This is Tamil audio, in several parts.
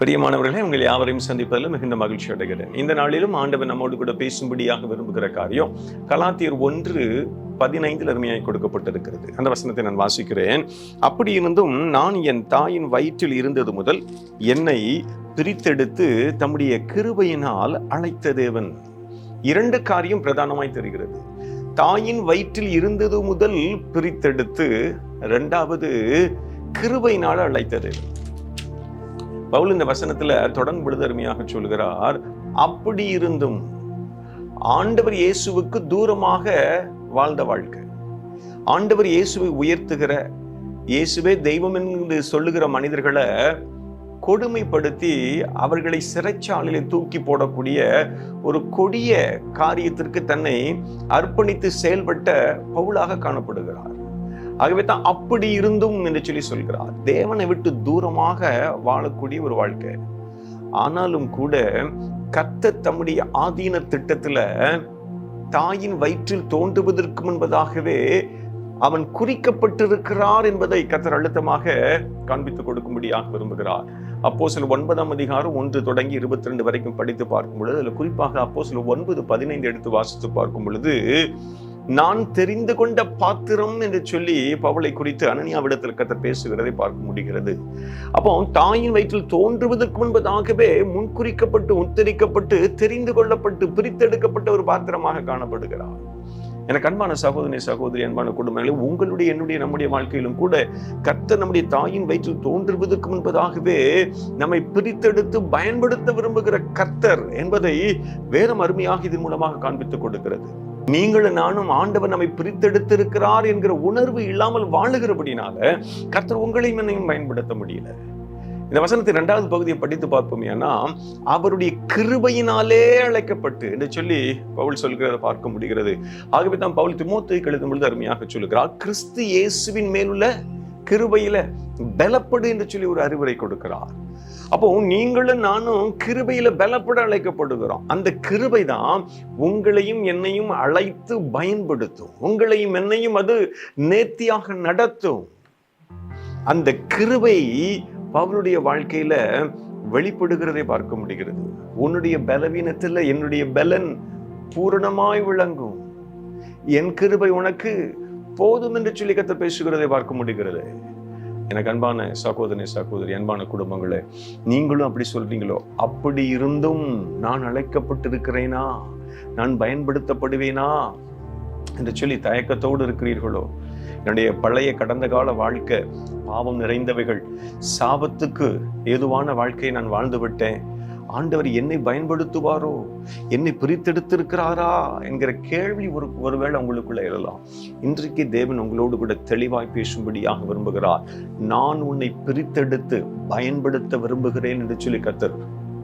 பிரியமானவர்களே உங்கள் யாவரையும் சந்திப்பதில் மிகுந்த மகிழ்ச்சி அடைகிறேன். இந்த நாளிலும் ஆண்டவர் நம்மோடு கூட பேசும்படியாக விரும்புகிற காரியம் கலாத்தியர் ஒன்று பதினைந்தில் அருமையாய் கொடுக்கப்பட்டிருக்கிறது. அந்த வசனத்தை நான் வாசிக்கிறேன். அப்படி இருந்தும் நான் என் தாயின் வயிற்றில் இருந்தது முதல் என்னை பிரித்தெடுத்து தம்முடைய கிருபையினால் அழைத்த தேவன். இரண்டு காரியம் பிரதானமாய் தெரிகிறது. தாயின் வயிற்றில் இருந்தது முதல் பிரித்தெடுத்து இரண்டாவது கிருபையினால் அழைத்த தேவன். பவுல் இந்த வசனத்துல தொடர்ந்து அருமையாக சொல்கிறார் அப்படி இருந்தும் ஆண்டவர் இயேசுவுக்கு தூரமாக வாழ்ந்த வாழ்க்கை. ஆண்டவர் இயேசுவை உயர்த்துகிற இயேசுவே தெய்வம் என்று சொல்லுகிற மனிதர்களை கொடுமைப்படுத்தி அவர்களை சிறைச்சாலையில் தூக்கி போடக்கூடிய ஒரு கொடிய காரியத்திற்கு தன்னை அர்ப்பணித்து செயல்பட்ட பவுலாக காணப்படுகிறார். ஆகவே தான் அப்படி இருந்தும் என்று சொல்லி சொல்கிறார். தேவனை விட்டு தூரமாக வாழக்கூடிய ஒரு வாழ்க்கை. ஆனாலும் கூட கத்த தம்முடைய ஆதீன திட்டத்துல தாயின் வயிற்றில் தோன்றுவதற்கு முன்பதாகவே அவன் குறிக்கப்பட்டிருக்கிறார் என்பதை கத்தர் அழுத்தமாக காண்பித்துக் கொடுக்கும்படியாக விரும்புகிறார். அப்போ சில ஒன்பதாம் அதிகாரம் ஒன்று தொடங்கி இருபத்தி ரெண்டு வரைக்கும் படித்து பார்க்கும் பொழுது அதில் குறிப்பாக அப்போ சில ஒன்பது பதினைந்து எடுத்து வாசித்து பார்க்கும் பொழுது நான் தெரிந்து கொண்ட பாத்திரம் என்று சொல்லி பவளை குறித்து அனனியாவிடத்தில் கத்த பேசுகிறதை பார்க்க முடிகிறது. அப்போ தாயின் வயிற்றில் தோன்றுவதற்கு முன்பதாகவே முன்குறிக்கப்பட்டு உத்தரிக்கப்பட்டு தெரிந்து கொள்ளப்பட்டு பிரித்தெடுக்கப்பட்ட ஒரு பாத்திரமாக காணப்படுகிறார் எனக்கு அன்பான சகோதரி சகோதரி அன்பான குடும்பங்களே உங்களுடைய என்னுடைய நம்முடைய வாழ்க்கையிலும் கூட கர்த்தர் நம்முடைய தாயின் வயிற்றில் தோன்றுவதற்கு முன்பதாகவே நம்மை பிரித்தெடுத்து பயன்படுத்த விரும்புகிற கர்த்தர் என்பதை வேதம் அருமையாக இதன் மூலமாக காண்பித்துக் கொடுக்கிறது. நீங்களும் நானும் ஆண்டவர் நம்மை பிரித்தெடுத்திருக்கிறார் என்கிற உணர்வு இல்லாமல் வாழுகிறபடினால கர்த்தர் உங்களையும் என்னையும் பயன்படுத்த முடியல. இந்த வசனத்தின் இரண்டாவது பகுதியை படித்து பார்ப்போம் ஏன்னா அவருடைய கிருபையினாலே அழைக்கப்பட்டு என்று சொல்லி பவுல் சொல்கிறத பார்க்க முடிகிறது. ஆகவே தான் பவுல் திமோத்தை கழுதும் பொழுது அருமையாக சொல்லுகிறார் கிறிஸ்து இயேசுவின் மேலுள்ள கிருபையில பலப்படு என்று சொல்லி ஒரு அறிவுரை கொடுக்கிறார். அப்போ நீங்களும் நானும் கிருபையில பலப்பட அழைக்கப்படுகிறோம். அந்த கிருபை தான் உங்களையும் என்னையும் அழைத்து பயன்படுத்தும். உங்களையும் என்னையும் அது நேர்த்தியாக நடத்தும். அந்த கிருபை பவுலுடைய வாழ்க்கையில வெளிப்படுகிறதை பார்க்க முடிகிறது. உன்னுடைய பலவீனத்தில் என்னுடைய பலன் பூரணமாய் விளங்கும். என் கிருபை உனக்கு போதும் என்று சொல்லி கத்த பேசுகிறதை பார்க்க முடிகிறது. எனக்கு அன்பான சகோதரி சகோதரி அன்பான குடும்பங்களே நீங்களும் அப்படி சொல்றீங்களோ? அப்படி இருந்தும் நான் அழைக்கப்பட்டிருக்கிறேனா? நான் பயன்படுத்தப்படுவேனா? என்று சொல்லி தயக்கத்தோடு இருக்கிறீர்களோ? என்னுடைய பழைய கடந்த கால வாழ்க்கை பாவம் நிறைந்தவைகள் சாபத்துக்கு ஏதுவான வாழ்க்கையை நான் வாழ்ந்து விட்டேன். ஆண்டவர் என்னை பயன்படுத்துவாரோ? என்னை பிரித்தெடுத்திருக்கிறாரா? என்கிற கேள்வி ஒரு ஒருவேளை உங்களுக்குள்ள எழலாம். இன்றைக்கு தேவன் உங்களோடு கூட தெளிவாய் பேசும்படியாக விரும்புகிறார். நான் உன்னை பிரித்தெடுத்து பயன்படுத்த விரும்புகிறேன் என்று சொல்லி கத்தர்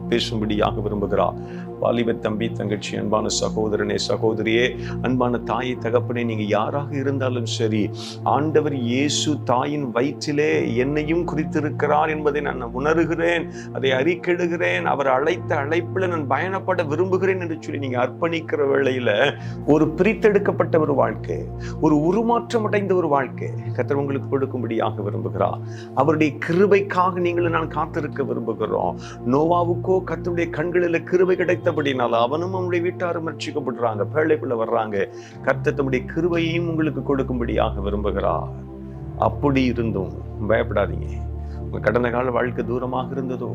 பேசும்படியாக விரும்புகிறார். வாலிப தம்பி தங்கச்சி அன்பான சகோதரனே சகோதரியே அன்பான தாயை தகப்பனே நீங்க யாராக இருந்தாலும் சரி ஆண்டவர் இயேசு தாயின் வயிற்றிலே என்னையும் குறித்திருக்கிறார் என்பதை நான் உணர்கிறேன் அதை அறிக்கெடுகிறேன் அவர் அழைத்த அழைப்பில் நான் பயணப்பட விரும்புகிறேன் என்று சொல்லி நீங்க அர்ப்பணிக்கிற வேளையில ஒரு பிரித்தெடுக்கப்பட்ட ஒரு வாழ்க்கை ஒரு உருமாற்றம் அடைந்த ஒரு வாழ்க்கை கத்தர் உங்களுக்கு கொடுக்கும்படியாக விரும்புகிறார். அவருடைய கிருபைக்காக நீங்களும் நான் காத்திருக்க விரும்புகிறோம். நோவாவுக்கோ கத்தருடைய கண்களில் கிருபை கிடைத்தபடினால அவனும் அவனுடைய வீட்டாரும் ரட்சிக்கப்படுறாங்க பேழைக்குள்ள வர்றாங்க. கர்த்தர் தம்முடைய உங்களுக்கு கொடுக்கும்படியாக விரும்புகிறார். அப்படி இருந்தும் பயப்படாதீங்க. உங்கள் கடந்த கால வாழ்க்கை தூரமாக இருந்ததோ?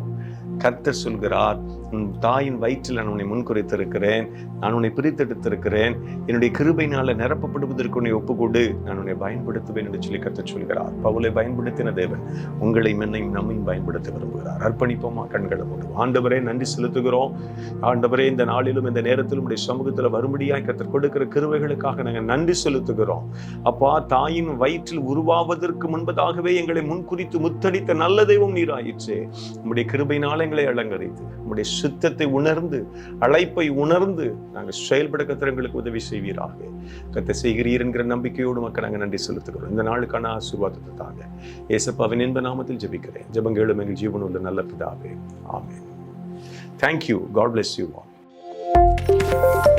கர்த்தர் சொல்கிறார் உன் தாயின் வயிற்றில் நான் உன்னை முன்குறித்திருக்கிறேன். நான் உன்னை பிரித்தெடுத்திருக்கிறேன். என்னுடைய கிருபையினால நிரப்பப்படுவதற்கு உன்னை ஒப்புக்கொடு. நான் உன்னை பயன்படுத்துவேன் என்று சொல்லி கர்த்தர் சொல்கிறார். பவுலை பயன்படுத்தின தேவன் உங்களை மென்னையும் நம்மையும் பயன்படுத்த விரும்புகிறார். அர்ப்பணிப்போமா கண்களை மூடும் ஆண்டவரே நன்றி செலுத்துகிறோம். ஆண்டவரே இந்த நாளிலும் இந்த நேரத்திலும் உடைய சமூகத்தில் வரும்படியாக கர்த்தர் கொடுக்கிற கிருவைகளுக்காக நாங்கள் நன்றி செலுத்துகிறோம். அப்பா தாயின் வயிற்றில் உருவாவதற்கு முன்பதாகவே எங்களை முன்குறித்து முத்தடித்த நல்ல தெய்வம் நீராயிற்று. உம்முடைய கிருபையினால் எங்களை அலங்கரித்து உம்முடைய சுத்தத்தை உணர்ந்து அழைப்பை உணர்ந்து நாங்கள் செயல்பட கத்திரங்களுக்கு உதவி செய்வீராக. கத்தை செய்கிறீர் என்கிற நம்பிக்கையோடு மக்கள் நாங்கள் நன்றி செலுத்துகிறோம். இந்த நாளுக்கான ஆசீர்வாதத்தை தாங்க ஏசப்பாவின் இன்ப நாமத்தில் ஜெபிக்கிறேன். ஜெபங்கேளும் எங்கள் ஜீவன் உள்ள நல்ல பிதாவே. Amen thank you God bless you all.